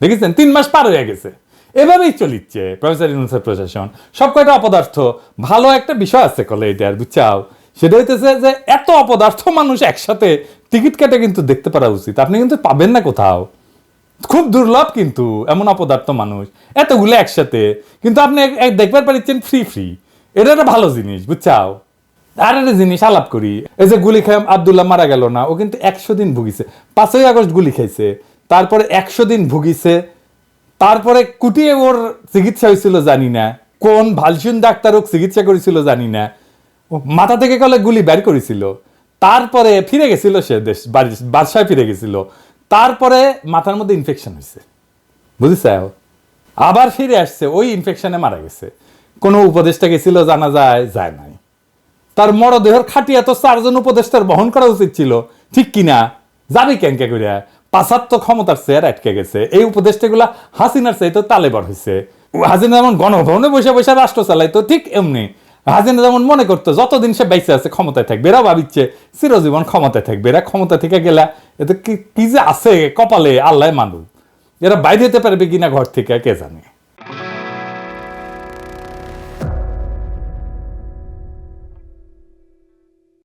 দেখেছেন, তিন মাস পার হয়ে গেছে। এভাবেই চলিচ্ছে, প্রফেসর ইউনুসের প্রশাসন। সব কয়টা অপদার্থ, ভালো একটা বিষয় আছে কলে এটার বুঝছাও? সেটা হইতেছে যে, এত অপদার্থ মানুষ একসাথে টিকিট কেটে কিন্তু দেখতে পারা উচিত। আপনি কিন্তু পাবেন না কোথাও। খুব দুর্লভ কিন্তু এমন অপদার্থ মানুষ, এতগুলো একসাথে। কিন্তু আপনি দেখবার পারিচ্ছেন ফ্রি ফ্রি এটা একটা ভালো জিনিস, বুঝছাও? আর একটা জিনিস আলাপ করি। এই যে গুলি খাই আবদুল্লাহ মারা গেল না, ও কিন্তু একশো দিন ভুগিছে। পাঁচই আগস্ট গুলি খাইছে, তারপরে একশো দিন ভুগিছে, তারপরে কুটিয়ে ওর চিকিৎসা হয়েছিল জানি না, কোন ভালসুন ডাক্তার ওর চিকিৎসা করেছিল জানি না। ও মাথা থেকে কলে গুলি বের করেছিল। তারপরে ফিরে গেছিল সে দেশ বাদশায় ফিরে গেছিল। তারপরে মাথার মধ্যে ইনফেকশন হয়েছে বুঝেছ? আবার ফিরে আসছে, ওই ইনফেকশনে মারা গেছে। কোনো উপদেশটা গেছিল জানা যায় যায় নাই। তার মরদেহর খাটিয়া তো চারজন উপদেষ্টার বহন করা উচিত ছিল। ঠিক কিনা? যাবি ক্যাঙ্কে করিয়া পাঁচাত্ত ক্ষমতার চেয়ার আটকে গেছে। এই উপদেষ্টাগুলা হাসিনার চাইতে তালেবার হয়েছে হাসিনা যেমন গণভবনে বসে বসে রাষ্ট্র চালাইতো ঠিক এমনি। হাসিনা যেমন মনে করতো যতদিন সে বাইসে আছে ক্ষমতায় থাকবে এরা ভাবিচ্ছে চিরজীবন ক্ষমতায় থাকবে। এরা ক্ষমতা থেকে গেলা এতে কি যে আছে কপালে আল্লাহ মানু। এরা বাইরে যেতে পারবে কিনা ঘর থেকে কে জানে।